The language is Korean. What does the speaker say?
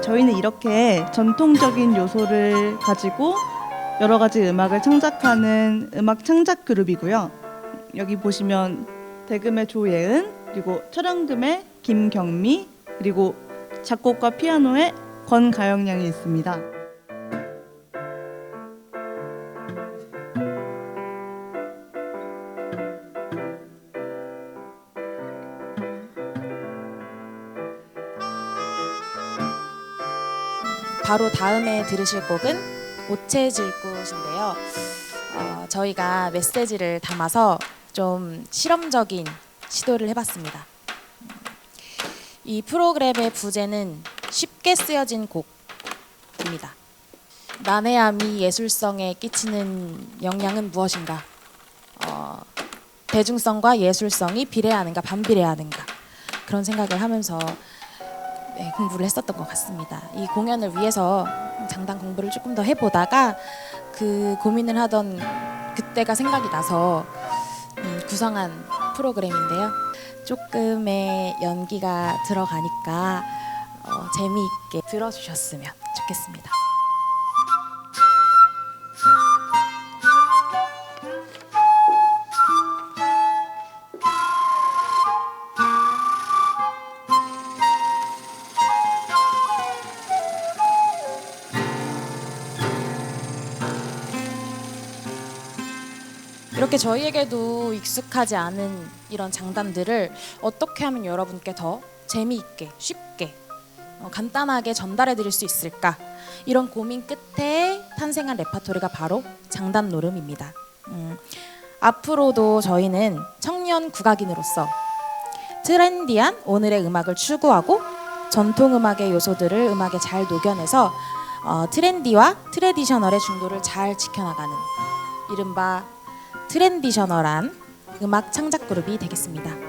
저희는 이렇게 전통적인 요소를 가지고 여러 가지 음악을 창작하는 음악 창작 그룹이고요. 여기 보시면 대금의 조예은 그리고 철영금의 김경미 그리고 작곡과 피아노의 권가영 양이 있습니다. 바로 다음에 들으실 곡은 오체질굿인데요. 어, 저희가 메시지를 담아서 좀 실험적인 시도를 해봤습니다. 이 프로그램의 부제는 쉽게 쓰여진 곡입니다. 난해함이 예술성에 끼치는 영향은 무엇인가? 어, 대중성과 예술성이 비례하는가 반비례하는가 그런 생각을 하면서 네, 공부를 했었던 것 같습니다. 이 공연을 위해서 장단 공부를 조금 더 해보다가 그 고민을 하던 그때가 생각이 나서 음, 구성한 프로그램인데요. 조금의 연기가 들어가니까 어, 재미있게 들어주셨으면 좋겠습니다. 이렇게 저희에게도 익숙하지 않은 이런 장단들을 어떻게 하면 여러분께 더 재미있게 쉽게 어, 간단하게 전달해 드릴 수 있을까 이런 고민 끝에 탄생한 레파토리가 바로 장단 노름입니다. 음, 앞으로도 저희는 청년 국악인으로서 트렌디한 오늘의 음악을 추구하고 전통 음악의 요소들을 음악에 잘 녹여내서 어, 트렌디와 트레디셔널의 중도를 잘 지켜나가는 이른바 트렌디셔널한 음악 창작 그룹이 되겠습니다.